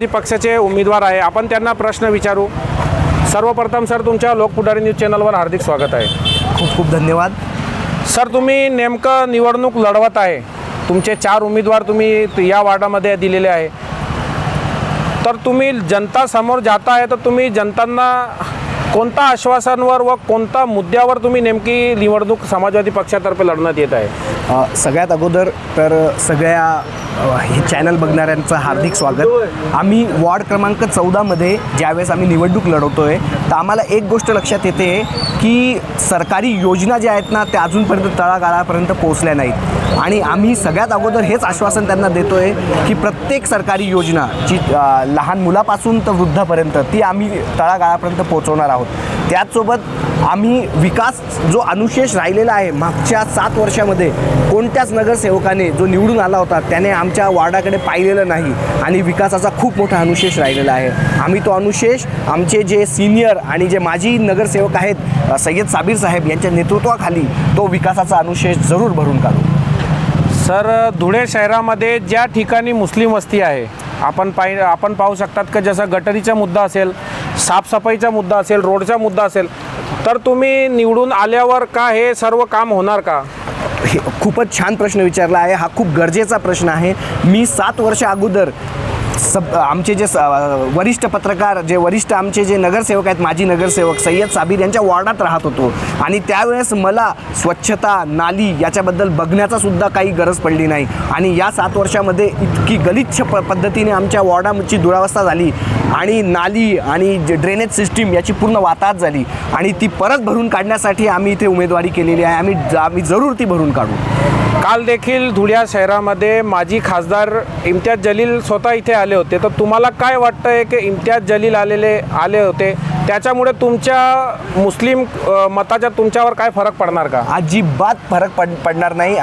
समाजवादी पक्षाचे उमेदवार आहे. आपण त्यांना प्रश्न विचारू. सर्वप्रथम सर तुमच्या लोकपुढारी न्यूज चॅनलवर हार्दिक स्वागत आहे. खूप खूप धन्यवाद. सर तुम्ही नेमकं निवडणूक लढवत आहे. तुमचे चार उमेदवार तुम्ही या वार्डामध्ये दिलेले आहे. तर तुम्ही जनतासमोर जाता आहे तर तुम्ही जनतांना कोणता आश्वासांवर व कोणता मुद्द्यावर तुम्ही नेमकी निवडणूक समाजवादी पक्षातर्फे लढण्यात येत आहे? सगळ्यात अगोदर तर सगळ्या हे चॅनल बघणाऱ्यांचं हार्दिक स्वागत. आम्ही वॉर्ड क्रमांक चौदामध्ये ज्यावेळेस आम्ही निवडणूक लढवतो आहे तर आम्हाला एक गोष्ट लक्षात येते की सरकारी योजना ज्या आहेत ना त्या अजूनपर्यंत तळागाळापर्यंत पोहोचल्या नाहीत. आणि आम्ही सगळ्यात अगोदर हेच आश्वासन त्यांना देतो आहे की प्रत्येक सरकारी योजना जी लहान मुलापासून तर वृद्धापर्यंत ती आम्ही तळागाळापर्यंत पोहोचवणार आहोत. त्याचसोबत आम्ही विकास जो अनुशेष राहिलेला आहे मागच्या सात वर्षामध्ये कोणत्याच नगरसेवकाने जो निवडून आला होता त्याने आमच्या वार्डाकडे पाहिलेलं नाही आणि विकासाचा खूप मोठा अनुशेष राहिलेला आहे. आम्ही तो अनुशेष आमचे जे सिनियर आणि जे माजी नगरसेवक आहेत सय्यद साबीर साहेब यांच्या नेतृत्वाखाली तो विकासाचा अनुशेष जरूर भरून काढू. सर धुळे शहरामध्ये ज्या ठिकाणी मुस्लिम वस्ती आहे आपण पाहि आपण पाहू शकतात की जसं गटरीचा मुद्दा असेल साफसफाईचा मुद्दा असेल रोडचा मुद्दा असेल तर तुम्ही निवडून आल्यावर का हे सर्व काम होणार का? हे खूपच छान प्रश्न विचारला आहे. हा खूप गरजेचा प्रश्न आहे. मी सात वर्ष अगोदर सब आमचे जे स- वरिष्ठ पत्रकार जे वरिष्ठ आमचे जे नगरसेवक आहेत माजी नगरसेवक सय्यद साबीर यांच्या वॉर्डात राहत होतो. आणि त्यावेळेस मला स्वच्छता नाली याच्याबद्दल बघण्याचा सुद्धा काही गरज पडली नाही. आणि या सात वर्षामध्ये इतकी गलिच्छ प पद्धतीने आमच्या वॉर्डाची दुरावस्था झाली. आणि नाली आणि जे ड्रेनेज सिस्टीम याची पूर्ण वाताहत झाली. आणि ती परत भरून काढण्यासाठी आम्ही इथे उमेदवारी केलेली आहे. आम्ही आम्ही जरूर ती भरून काढू. काल देखील धुळ्या शहरामध्ये माजी खासदार इम्तियाज जलील स्वतः इथे आले होते. तर तुम्हाला काय वाटतं आहे की इम्तियाज जलील आलेले आले होते? त्याच्यामुळे तुमच्या मुस्लिम मताच्या तुमच्यावर काय फरक पडणार का? अजिबात फरक पड पडणार नाही.